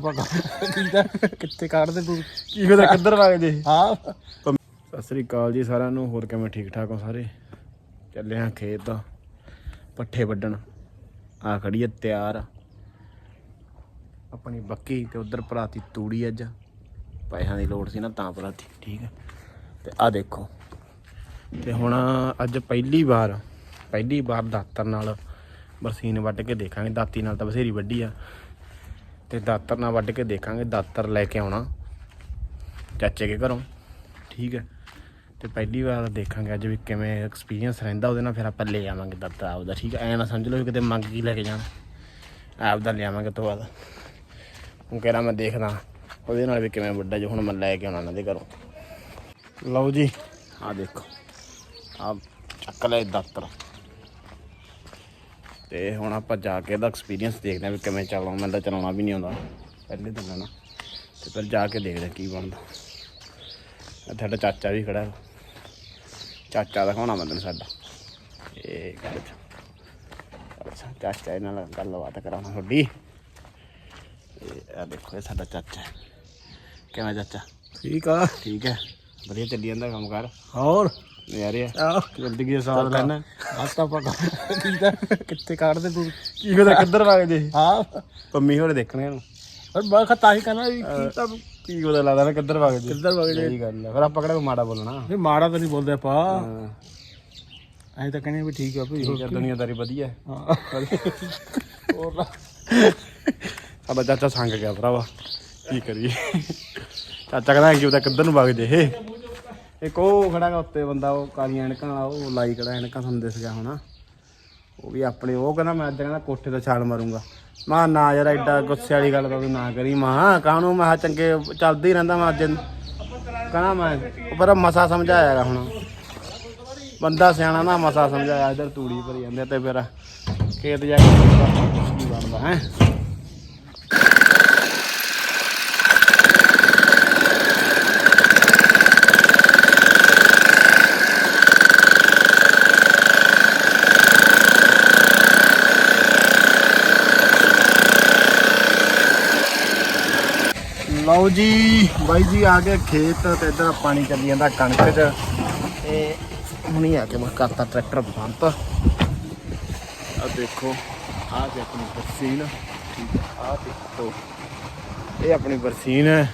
ਤਾਂ ਆਪਾਂ ਕੀਦਾ ਕਿੱਥੇ ਕੱਢਦੇ ਤੂੰ? ਕੀ ਪਤਾ ਕਿੱਧਰ ਵਗ ਜੇ। ਹਾਂ। ਸਤਿ ਸ੍ਰੀ ਅਕਾਲ ਜੀ ਸਾਰਿਆਂ ਨੂੰ ਹੋਰ ਕਿਵੇਂ ਠੀਕ ਠਾਕ ਹੋ ਸਾਰੇ? ਚੱਲੇ ਆ ਖੇਤ ਪੱਠੇ ਵੱਢਣ। ਆ ਖੜੀ ਹੈ ਤਿਆਰ। ਆਪਣੀ ਬੱਕੀ ਤੇ ਉਧਰ ਭਰਾਤੀ ਤੂੜੀ ਅੱਜ। ਪੈਸਿਆਂ ਦੀ ਲੋੜ ਸੀ ਨਾ ਤਾਂ ਭਰਾਤੀ ਠੀਕ ਹੈ ਤੇ ਆ ਦੇਖੋ। ਤੇ ਹੁਣ ਅੱਜ ਪਹਿਲੀ ਵਾਰ ਪਹਿਲੀ ਵਾਰ ਦਾਤਰ ਨਾਲ ਬਰਸੀਨ ਵੱਢ ਕੇ ਦੇਖਾਂਗੇ। ਦਾਤੀ ਨਾਲ ਤਾਂ ਬਥੇਰੀ ਵੱਢੀ ਆ। ਤੇ ਦਾਤਰ ਨਾਲ ਵੱਢ ਕੇ ਦੇਖਾਂਗੇ, ਦਾਤਰ ਲੈ ਕੇ ਆਉਣਾ। ਚਾਚੇ ਕੇ ਘਰੋਂ। ਠੀਕ ਹੈ। ਤੇ ਪਹਿਲੀ ਵਾਰ ਦੇਖਾਂਗੇ ਅੱਜ ਵੀ ਕਿਵੇਂ ਐਕਸਪੀਰੀਅੰਸ ਰਹਿੰਦਾ, ਉਹਦੇ ਨਾਲ ਫਿਰ ਆਪਾਂ ਲੈ ਆਵਾਂਗੇ ਦਾਤਰ ਆਪਦਾ। ਠੀਕ ਹੈ, ਐ ਨਾ ਸਮਝ ਲਓ ਵੀ ਕਿਤੇ ਮੰਗ ਕੀ ਲੈ ਕੇ ਜਾਣਾ। ਆਪਦਾ ਲਿਆਵਾਂਗੇ ਤੋਂ ਬਾਅਦ। ਹੁਣ ਕਹਿ ਮੈਂ ਦੇਖਦਾ, ਉਹਦੇ ਨਾਲ ਵੀ ਕਿਵੇਂ ਵੱਡਾ ਜੋ, ਹੁਣ ਮੈਂ ਲੈ ਕੇ ਆਉਣਾ ਇਹਨਾਂ ਦੇ ਘਰੋਂ। ਲਓ ਜੀ ਆ ਦੇਖੋ। ਆ ਚੱਕ ਲੈ ਦਾਤਰ। ਤੇ ਹੁਣ ਆਪਾਂ ਜਾ ਕੇ ਇਹਦਾ ਐਕਸਪੀਰੀਅੰਸ ਦੇਖਦੇ ਹਾਂ ਵੀ ਕਿਵੇਂ ਚੱਲਣਾ ਮੈਨੂੰ ਤਾਂ ਚਲਾਉਣਾ ਵੀ ਨਹੀਂ ਆਉਂਦਾ। ਪਹਿਲੇ ਦਿਨ ਨਾ। ਤੇ ਫਿਰ ਜਾ ਕੇ ਦੇਖਦੇ ਕੀ ਬਣਦਾ। ਸਾਡਾ ਚਾਚਾ ਵੀ ਖੜਾ। ਚਾਚਾ ਦਿਖਾਉਣਾ ਮੈਂ ਤੈਨੂੰ ਸਾਡਾ। ਇਹ ਗੱਲ ਅੱਛਾ ਚਾਚਾ ਇਹਨਾਂ ਨਾਲ ਗੱਲਬਾਤ ਕਰਾਉਣਾ ਤੁਹਾਡੀ। ਇਹ ਆ ਦੇਖੋ ਇਹ ਸਾਡਾ ਚਾਚਾ। ਕਿਵੇਂ ਚਾਚਾ? ਠੀਕ ਆ। ਠੀਕ ਹੈ। ਵਧੀਆ ਚੱਲੀ ਜਾਂਦਾ ਕੰਮ ਕਰ ਹੋਰ? ਨਜ਼ਾਰੇ ਆ। ਆਹ। ਜ਼ਿੰਦਗੀ ਦਾ ਸਵਾਦ ਲੈਣਾ ਬਸ ਤਾਂ ਆਪਾਂ ਕੀਦਾ ਕਿੱਥੇ ਕੱਢਦੇ ਤੂੰ? ਕੀ ਪਤਾ ਕਿੱਧਰ ਵਗ ਜੇ? ਹਾਂ। ਪੰਮੀ ਹੋਰੇ ਦੇਖਣੇ ਨੂੰ ਪਰ ਮੈਂ ਖਤਾ ਹੀ ਕਰਨਾ ਵੀ ਕੀ ਤਾਂ ਕੀ ਪਤਾ ਲੱਗਦਾ ਨਾ ਕਿੱਧਰ ਵਗ ਜੇ। ਕਿੱਧਰ ਵਗ ਜੇ। ਸਹੀ ਗੱਲ ਹੈ ਫਿਰ ਆਪਾਂ ਕਿਹੜਾ ਕੋਈ ਮਾੜਾ ਬੋਲਣਾ? ਵੀ ਮਾੜਾ ਤਾਂ ਨਹੀਂ ਬੋਲਦੇ ਆਪਾਂ। ਐਂ ਤਾਂ ਕਹਿੰਦੇ ਵੀ ਠੀਕ ਆ ਭਈ ਠੀਕ ਹੈ ਦੁਨੀਆਦਾਰੀ ਵਧੀਆ। ਹੈ। ਹੋਰ। ਸਾਡਾ ਚਾਚਾ ਸੰਗ ਗਿਆ ਭਰਾਵਾ। ਕੀ ਕਰੀਏ? ਚਾਚਾ ਕਹਿੰਦਾ ਕਿ ਉਹਦਾ ਕਿੱਧਰ ਨੂੰ ਵਗ ਜੇ ਇਹ। ਇੱਕ ਉਹ ਖੜਾ ਉੱਤੇ ਬੰਦਾ, ਉਹ ਕਾਲੀਆਂ ਐਨਕਾਂ ਵਾਲਾ, ਉਹ ਲਾਈ ਖੜਾ ਐਨਕਾਂ ਤੁਹਾਨੂੰ ਦਿਸ ਗਿਆ ਹੋਣਾ। ਉਹ ਵੀ ਆਪਣੇ, ਉਹ ਕਹਿੰਦਾ ਮੈਂ ਅੱਜ ਕਹਿੰਦਾ ਕੋਠੇ ਤੋਂ ਛਾਲ ਮਾਰੂੰਗਾ। ਮਾਂ ਨਾ ਯਾਰ ਐਡਾ ਗੁੱਸੇ ਵਾਲੀ ਗੱਲ ਤਾਂ ਤੂੰ ਨਾ ਕਰੀ। ਮਾਂ ਕਾਹਨੂੰ? ਮੈਂ ਕਿਹਾ ਚੰਗੇ ਚੱਲਦੀ ਰਹਿੰਦਾ ਮੈਂ ਅੱਜ। ਕਹਿੰਦਾ ਮੈਂ, ਉਹ ਪਰ ਮਸਾ ਸਮਝਾਇਆਗਾ ਹੁਣ। ਬੰਦਾ ਸਿਆਣਾ ਨਾ ਮਸਾ ਸਮਝਾਇਆ, ਇਧਰ ਤੂੜੀ ਭਰੀ ਜਾਂਦੇ ਤੇ ਫਿਰ ਖੇਤ ਜਾ ਕੇ ਬਣਦਾ, ਹੈ। ਲਓ ਜੀ, ਬਾਈ ਜੀ ਆ ਗਏ ਖੇਤ ਤੇ ਇਧਰ ਪਾਣੀ ਚੱਲੀ ਜਾਂਦਾ ਕਣਕ 'ਚ। ਤੇ ਹੁਣੀ ਆ ਕੇ ਮੈਂ ਕਰਤਾ ਟਰੈਕਟਰ ਬੰਦ। ਆ ਦੇਖੋ ਆ ਤੇ ਆਪਣੀ ਬਰਸੀਨ। ਠੀਕ ਹੈ ਆ ਦੇਖੋ, ਇਹ ਆਪਣੀ ਬਰਸੀਨ ਹੈ।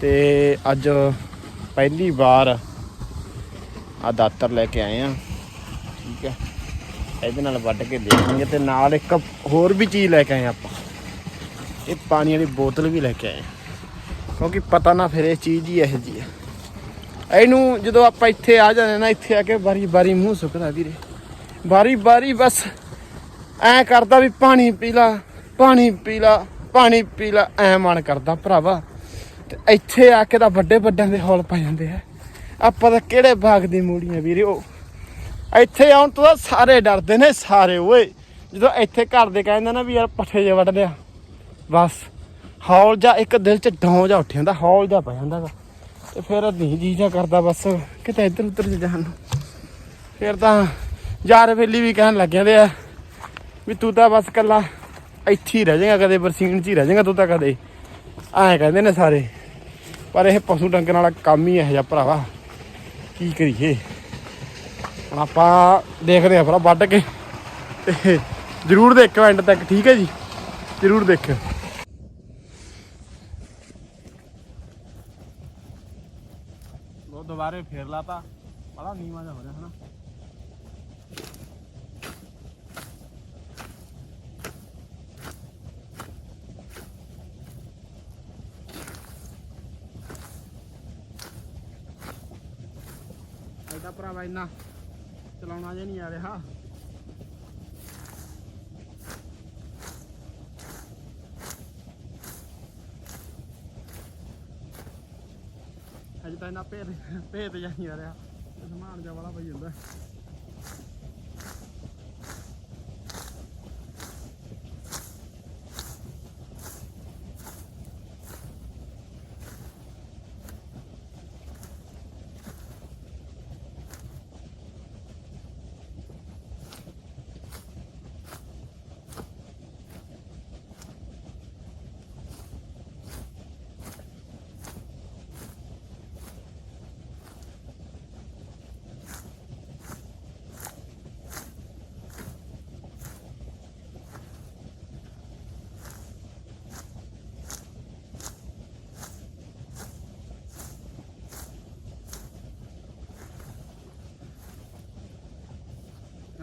ਤੇ ਅੱਜ ਪਹਿਲੀ ਵਾਰ ਆ ਦਾਤਰ ਲੈ ਕੇ ਆਏ ਆ। ਠੀਕ ਹੈ। ਇਹਦੇ ਨਾਲ ਵੱਢ ਕੇ ਦੇਖਾਂਗੇ ਤੇ ਨਾਲ ਇੱਕ ਹੋਰ ਵੀ ਚੀਜ਼ ਲੈ ਕੇ ਆਏ ਆਪਾਂ। ਇਹ ਪਾਣੀ ਵਾਲੀ ਬੋਤਲ ਵੀ ਲੈ ਕੇ ਆਏ ਕਿਉਂਕਿ ਪਤਾ ਨਾ ਫਿਰ ਇਹ ਚੀਜ਼ ਹੀ ਇਹੋ ਜੀ ਹੈ ਇਹਨੂੰ ਜਦੋਂ ਆਪਾਂ ਇੱਥੇ ਆ ਜਾਂਦੇ ਨਾ ਇੱਥੇ ਆ ਕੇ ਬਾਰੀ ਬਾਰੀ ਮੂੰਹ ਸੁੱਕਦਾ ਵੀਰੇ ਬਾਰੀ ਬਾਰੀ ਬਸ ਐ ਕਰਦਾ ਵੀ ਪਾਣੀ ਪੀ ਲਾ ਪਾਣੀ ਪੀ ਲਾ ਪਾਣੀ ਪੀ ਲਾ ਐ ਮਨ ਕਰਦਾ ਭਰਾਵਾ ਤੇ ਇੱਥੇ ਆ ਕੇ ਤਾਂ ਵੱਡੇ ਵੱਡਿਆਂ ਦੇ ਹੌਲ ਪੈ ਜਾਂਦੇ ਆ ਆਪਾਂ ਤਾਂ ਕਿਹੜੇ ਬਾਗ ਦੀ ਮੂੜੀਆਂ ਵੀਰੇ ਉਹ ਇੱਥੇ ਆਉਣ ਤੋਂ ਸਾਰੇ ਡਰਦੇ ਨੇ ਸਾਰੇ ਓਏ ਜਦੋਂ ਇੱਥੇ ਘਰ ਦੇ ਕਹਿੰਦੇ ਨਾ ਵੀ ਯਾਰ ਪੱਠੇ ਜੇ ਵੱਢ ਲਿਆ ਬਸ। ਹੌਲ ਜਾ ਇੱਕ ਦਿਲ ਚ ਡੌਂ ਜਾ ਉੱਠ ਜਾਂਦਾ ਹੌਲ ਜਾ ਪੈ ਜਾਂਦਾ ਗਾ। ਤੇ ਫਿਰ ਨਹੀਂ ਜੀ ਜਾ ਕਰਦਾ ਬਸ, ਕਿਤੇ ਇੱਧਰ ਉੱਧਰ ਜਾਣ ਨੂੰ। ਫਿਰ ਤਾਂ ਯਾਰ ਵੇਲੀ ਵੀ ਕਹਿਣ ਲੱਗ ਜਾਂਦੇ ਆ ਵੀ ਤੂੰ ਤਾਂ ਬਸ ਕੱਲਾ ਇੱਥੇ ਹੀ ਰਹਿ ਜਾਏਗਾ ਕਦੇ, ਬਰਸੀਨ 'ਚ ਹੀ ਰਹਿ ਜਾਏਗਾ ਤੂੰ ਤਾਂ ਕਦੇ। ਐਂ ਕਹਿੰਦੇ ਨੇ ਸਾਰੇ। ਪਰ ਇਹ ਪਸ਼ੂ ਡੰਗਣ ਵਾਲਾ ਕੰਮ ਹੀ ਇਹੋ ਜਿਹਾ ਭਰਾਵਾ। ਕੀ ਕਰੀਏ? ਹੁਣ ਆਪਾਂ ਦੇਖਦੇ ਆ ਭਰਾ ਵੱਢ ਕੇ। ਤੇ ਜ਼ਰੂਰ ਦੇਖਿਓ ਐਂਡ ਤੱਕ, ਠੀਕ ਹੈ ਜੀ? ਜ਼ਰੂਰ ਦੇਖਿਓ ਉਹ ਦੁਬਾਰੇ ਫੇਰ ਲਾਤਾ। ਬੜਾ ਨੀਵਾ ਜਾ ਹੋ ਰਿਹਾ ਹਨਾ। ਐਡਾ ਭਰਾਵਾ ਇੰਨਾ ਚਲਾਉਣਾ ਜੇ ਨਹੀਂ ਆ ਰਿਹਾ। ਤਾਂ ਇਹਨਾਂ ਭੇਤ ਭੇਤ ਜਾਈ ਆ ਰਿਹਾ ਸਮਾਨ ਜਾ ਵਾਲਾ ਪਈ ਜਾਂਦਾ।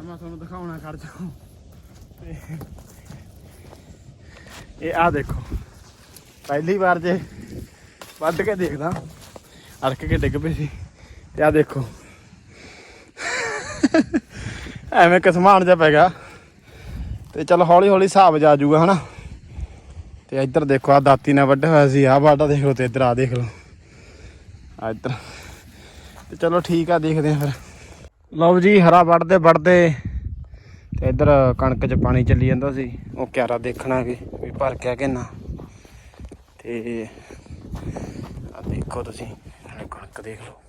ਮੈਂ ਤੁਹਾਨੂੰ ਦਿਖਾਉਣਾ ਖੜ ਜਾ ਇਹ ਆ ਦੇਖੋ, ਪਹਿਲੀ ਵਾਰ ਜੇ ਵੱਢ ਕੇ ਦੇਖਦਾ, ਅੜਕ ਕੇ ਡਿੱਗ ਪਈ ਸੀ। ਤੇ ਆ ਦੇਖੋ, ਐਵੇਂ ਕਸਮਾਨ ਜਾ ਪੈ ਗਿਆ। ਤੇ ਚਲ ਹੌਲੀ ਹੌਲੀ ਹਿਸਾਬ ਜਾ ਜਾਊਗਾ ਹਨਾ? ਤੇ ਇੱਧਰ ਦੇਖੋ ਆ ਦਾਤੀ ਨਾਲ ਵੱਢਿਆ ਹੋਇਆ ਸੀ ਆ ਬਾਡਾ ਦੇਖ ਲਓ ਤੇ ਇੱਧਰ ਆ ਦੇਖ ਲਓ। ਆ ਇੱਧਰ। ਤੇ ਚਲੋ ਠੀਕ ਆ, ਦੇਖਦੇ ਆ ਫਿਰ। ਲਓ ਜੀ, ਹਰਾ ਵੱਢਦੇ ਵੱਢਦੇ ਤੇ ਇੱਧਰ ਕਣਕ 'ਚ ਪਾਣੀ ਚੱਲੀ ਜਾਂਦਾ ਸੀ। ਉਹ ਕਿਆਰਾ ਦੇਖਣਾ ਕਿ ਵੀ ਭਰ ਗਿਆ ਕਿ ਨਾ। ਤੇ ਆ ਦੇਖੋ ਤੁਸੀਂ ਨਾਲੇ ਕਣਕ ਦੇਖ ਲਓ।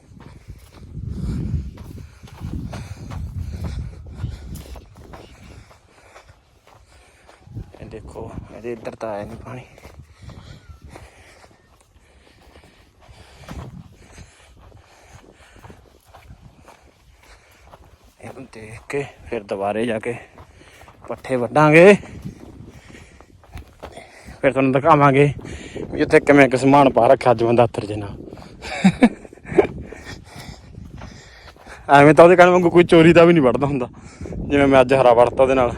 ਇਹ ਦੇਖੋ, ਇਹਦੇ ਇੱਧਰ ਤਾਂ ਆਇਆ ਨਹੀਂ ਪਾਣੀ। ਇਹਨੂੰ ਦੇਖ ਕੇ ਫਿਰ ਦੁਬਾਰੇ ਜਾ ਕੇ ਪੱਠੇ ਵੱਢਾਂਗੇ। ਫਿਰ ਤੁਹਾਨੂੰ ਦਿਖਾਵਾਂਗੇ ਵੀ ਉੱਥੇ ਕਿਵੇਂ ਕਿ ਸਮਾਨ ਪਾ ਰੱਖਿਆ ਅੱਜ ਬੰਦਾ ਹੱਥਰ ਜਨਾ ਐਵੇਂ ਤਾਂ ਉਹਦੇ ਕਹਿਣ ਵਾਂਗੂ ਕੋਈ ਚੋਰੀ ਦਾ ਵੀ ਨਹੀਂ ਵੜਦਾ ਹੁੰਦਾ, ਜਿਵੇਂ ਮੈਂ ਅੱਜ ਹਰਾ ਵੜਤਾ ਉਹਦੇ ਨਾਲ।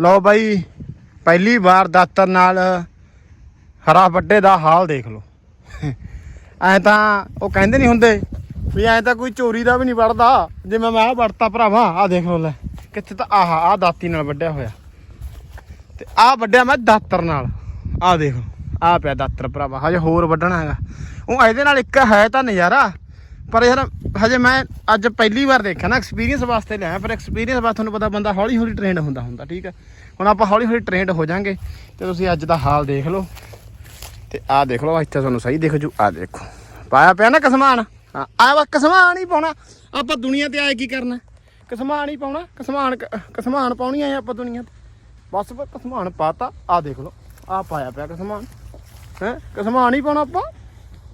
ਲਓ ਬਾਈ, ਪਹਿਲੀ ਵਾਰ ਦਾਤਰ ਨਾਲ ਹਰਾ ਵੱਡੇ ਦਾ ਹਾਲ ਦੇਖ ਲਓ। ਐ ਤਾਂ ਉਹ ਕਹਿੰਦੇ ਨਹੀਂ ਹੁੰਦੇ ਵੀ ਐ ਤਾਂ ਕੋਈ ਚੋਰੀ ਦਾ ਵੀ ਨਹੀਂ ਵੜਦਾ। ਜਿਵੇਂ ਮੈਂ ਆ ਵੜਤਾ ਭਰਾਵਾ ਆ ਦੇਖ ਲਓ ਲੈ, ਕਿੱਥੇ ਤਾਂ ਆਹ ਆ ਦਾਤੀ ਨਾਲ ਵੱਡਿਆ ਹੋਇਆ। ਤੇ ਆ ਵੱਡਿਆ ਮੈਂ ਦਾਤਰ ਨਾਲ। ਆ ਦੇਖ ਆ ਪਿਆ ਦਾਤਰ ਭਰਾਵਾ, ਹਜੇ ਹੋਰ ਵੱਢਣਾ ਹੈਗਾ। ਉਹ ਇਹਦੇ ਨਾਲ ਇੱਕ ਹੈ ਤਾਂ ਨਜ਼ਾਰਾ, ਪਰ ਯਾਰ ਹਜੇ ਮੈਂ ਅੱਜ ਪਹਿਲੀ ਵਾਰ ਦੇਖਿਆ ਨਾ ਐਕਸਪੀਰੀਅੰਸ ਵਾਸਤੇ ਲਿਆ, ਪਰ ਐਕਸਪੀਰੀਅੰਸ ਵਾਸਤੇ ਤੁਹਾਨੂੰ ਪਤਾ ਬੰਦਾ ਹੌਲੀ ਹੌਲੀ ਟ੍ਰੇਨਡ ਹੁੰਦਾ ਹੁੰਦਾ, ਠੀਕ ਹੈ? ਹੁਣ ਆਪਾਂ ਹੌਲੀ ਹੌਲੀ ਟ੍ਰੇਨਡ ਹੋ ਜਾਾਂਗੇ, ਤੇ ਤੁਸੀਂ ਅੱਜ ਦਾ ਹਾਲ ਦੇਖ ਲਓ। ਤੇ ਆਹ ਦੇਖ ਲਓ ਇੱਥੇ ਤੁਹਾਨੂੰ ਸਹੀ ਦਿਖ ਜੂ। ਆਹ ਦੇਖੋ। ਪਾਇਆ ਪਿਆ ਨਾ ਕਸਮਾਨ? ਹਾਂ ਆ ਵਾ ਕਸਮਾਨ ਹੀ ਪਾਉਣਾ। ਆਪਾਂ ਦੁਨੀਆ ਤੇ ਆਏ ਕੀ ਕਰਨਾ? ਕਸਮਾਨ ਹੀ ਪਾਉਣਾ, ਕਸਮਾਨ ਕਸਮਾਨ ਪਾਉਣੀ ਆ ਆਪਾਂ ਦੁਨੀਆ ਤੇ। ਬਸ ਬਸ ਕਸਮਾਨ ਪਾਤਾ ਆ ਦੇਖ ਲਓ ਆ ਪਾਇਆ ਪਿਆ ਕਸਮਾਨ। ਹੈ, ਕਸਮਾਨ ਹੀ ਪਾਉਣਾ ਆਪਾਂ।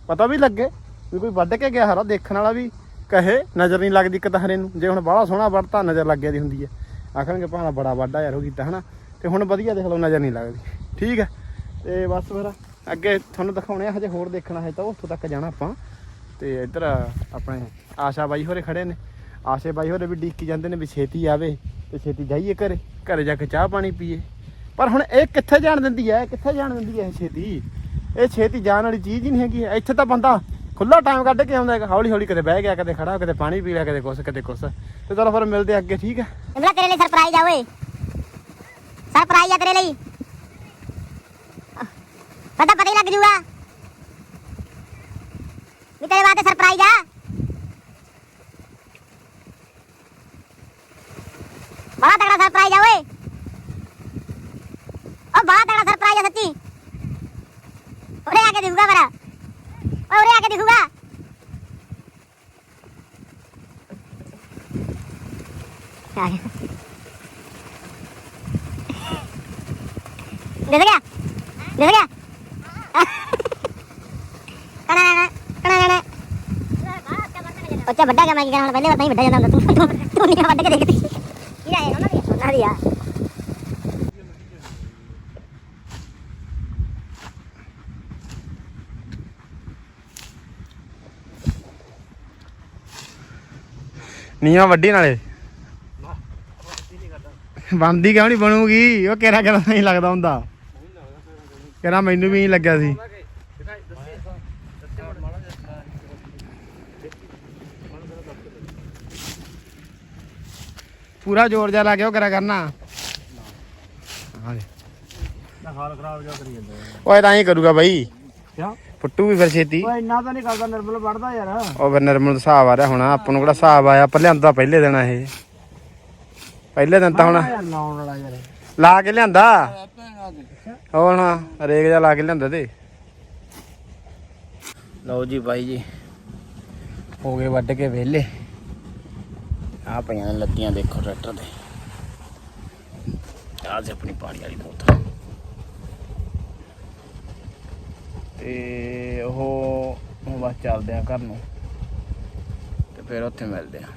ਪਤਾ ਵੀ ਲੱਗੇ, ਵੀ ਕੋਈ ਵੱਢ ਕੇ ਗਿਆ ਹਰਾ ਦੇਖਣ ਵਾਲਾ ਵੀ ਕਹੇ, ਨਜ਼ਰ ਨਹੀਂ ਲੱਗਦੀ ਕਤਹਰੇ ਨੂੰ। ਜੇ ਹੁਣ ਬਾਹਲਾ ਸੋਹਣਾ ਵੱਢਤਾ, ਨਜ਼ਰ ਲੱਗ ਦੀ ਹੁੰਦੀ ਹੈ। ਆਖਣਗੇ ਭਾਣਾ ਬੜਾ ਵੱਡਾ ਯਾਰ ਉਹ ਕੀਤਾ ਹਨਾ? ਤੇ ਹੁਣ ਵਧੀਆ ਦੇਖ ਲਓ, ਨਜ਼ਰ ਨਹੀਂ ਲੱਗਦੀ। ਠੀਕ ਹੈ? ਤੇ ਬਸ ਫਿਰ ਅੱਗੇ ਤੁਹਾਨੂੰ ਦਿਖਾਉਣੇ ਆ, ਹਜੇ ਹੋਰ ਦੇਖਣਾ ਹੈ ਤਾਂ ਉੱਥੋਂ ਤੱਕ ਜਾਣਾ ਆਪਾਂ। ਤੇ ਇੱਧਰ ਆਪਣੇ ਆਸ਼ਾ ਬਾਈ ਹੋਰੇ ਖੜੇ ਨੇ। ਆਸ਼ੇ ਬਾਈ ਹੋਰੇ ਵੀ ਡੀਕੀ ਜਾਂਦੇ ਨੇ ਵੀ ਛੇਤੀ ਆਵੇ ਤੇ ਛੇਤੀ ਜਾਈਏ ਘਰੇ ਘਰੇ ਜਾ ਕੇ ਚਾਹ ਪਾਣੀ ਪੀਏ। ਪਰ ਹੁਣ ਇਹ ਕਿੱਥੇ ਜਾਣ ਦਿੰਦੀ ਹੈ? ਕਿੱਥੇ ਜਾਣ ਦਿੰਦੀ ਹੈ ਛੇਤੀ? ਇਹ ਛੇਤੀ ਜਾਣ ਵਾਲੀ ਚੀਜ਼ ਹੀ ਨਹੀਂ ਹੈਗੀ। ਇੱਥੇ ਤਾਂ ਬੰਦਾ ਖੁੱਲਾ ਟਾਈਮ ਕੱਢ ਕੇ ਆਉਂਦਾ ਹੈਗਾ। ਹੌਲੀ ਹੌਲੀ ਕਦੇ ਬਹਿ ਗਿਆ ਕਦੇ ਖੜਾ ਕਦੇ ਪਾਣੀ ਪੀ ਲਿਆ ਕਦੇ ਕੁਛ ਕਦੇ ਕੁਛ। ਤੇ ਚਲੋ ਫਿਰ ਮਿਲਦੇ ਅੱਗੇ, ਠੀਕ ਹੈ? ਇਮਲਾ ਤੇਰੇ ਲਈ ਸਰਪ੍ਰਾਈਜ਼ ਆ ਓਏ। ਸਰਪ੍ਰਾਈਜ਼ ਆ ਤੇਰੇ ਲਈ। ਪਤਾ ਪਤਾ ਹੀ ਲੱਗ ਜੂਗਾ। ਵੀ ਤੇਰੇ ਵਾਸਤੇ ਸਰਪ੍ਰਾਈਜ਼ ਆ। ਬੜਾ ਤਗੜਾ ਸਰਪ੍ਰਾਈਜ਼ ਆ ਓਏ। ਉਹ ਬੜਾ ਤਗੜਾ ਸਰਪ੍ਰਾਈਜ਼ ਆ ਸੱਚੀ। ਉਰੇ ਆ ਕੇ ਦਿਖੂਗਾ ਮੇਰਾ ਉਰੇ ਆ ਕੇ ਦਿਖੂਗਾ। ਆ ਗਿਆ। ਦਿਸ ਗਿਆ? ਦਿਸ ਗਿਆ ਕਣਾ ਨਾ ਕਣਾ ਨਾ ਉੱਚਾ ਵੱਡਾ ਗਿਆ ਮੈਂ ਕੀ ਕਰਾਂ ਹੁਣ ਪਹਿਲੇ ਵਾਰ ਤਾਂ ਹੀ ਵੱਡਾ ਜਾਂਦਾ ਹੁੰਦਾ ਤੂੰ ਤੂੰ ਤੂੰ ਨਹੀਂ ਵੱਡ ਕੇ ਦੇਖਦੀ। ਕੀ ਆਏ ਉਹਨਾਂ ਦੀ? ਉਹਨਾਂ ਦੀ ਆ। ਨੀਆਂ ਵੱਡੀ ਨਾਲੇ। ਬਣਦੀ ਕਿਉਂ ਨਹੀਂ ਬਣੂਗੀ? ਉਹ ਕਿਹੜਾ ਕਿਹੜਾ ਨਹੀਂ ਲੱਗਦਾ ਹੁੰਦਾ। ਕਿਹੜਾ ਮੈਨੂੰ ਵੀ ਨਹੀਂ ਲੱਗਿਆ ਸੀ। ਪੂਰਾ ਜ਼ੋਰ ਜਾ ਲਾ ਕੇ ਉਹ ਕਰਿਆ ਕਰਨਾ। ਹਾਂ ਹਾਲ ਖਰਾਬ ਜਿਹਾ ਕਰੀ ਜਾਂਦਾ ਓਏ ਤਾਂ ਹੀ ਕਰੂਗਾ ਬਾਈ। ਕਿਆ? ਫੁੱਟੂ ਵੀ ਫਿਰ ਛੇਤੀ। ਓਏ ਇੰਨਾ ਤਾਂ ਨਹੀਂ ਕਰਦਾ ਨਿਰਮਲ ਵੜਦਾ ਯਾਰ। ਉਹ ਫਿਰ ਨਿਰਮਲ ਦਾ ਹਿਸਾਬ ਆ ਰਿਹਾ ਹੁਣ ਆਪਾਂ ਨੂੰ ਕਿਹੜਾ ਹਿਸਾਬ ਆਇਆ? ਆਪਾਂ ਲਿਆਂਦਾ ਪਹਿਲੇ ਦਿਨ ਇਹ। ਪਹਿਲੇ ਦਿਨ ਤਾਂ ਹੁਣ ਯਾਰ ਲਾਉਣ ਵਾਲਾ ਯਾਰ। ਲਾ ਕੇ ਲਿਆਂਦਾ? ਹੋਰ ਹੁਣ ਰੇਗ ਜਾ ਲਾ ਕੇ ਲਿਆਂਦਾ ਤੇ। ਲਓ ਜੀ ਬਾਈ ਜੀ ਹੋ ਗਏ ਵੱਢ ਕੇ ਵਿਹਲੇ। ਆ ਪਈਆਂ ਨੇ ਲੱਤੀਆਂ ਦੇਖੋ ਟਰੈਕਟਰ ਦੇ। ਆਹ ਸੀ ਆਪਣੀ ਪਾਣੀ ਵਾਲੀ ਬੋਤਲ। ਤੇ ਉਹ ਬਸ ਚੱਲਦੇ ਆ ਘਰ ਨੂੰ। ਤੇ ਫਿਰ ਉੱਥੇ ਮਿਲਦੇ ਆ।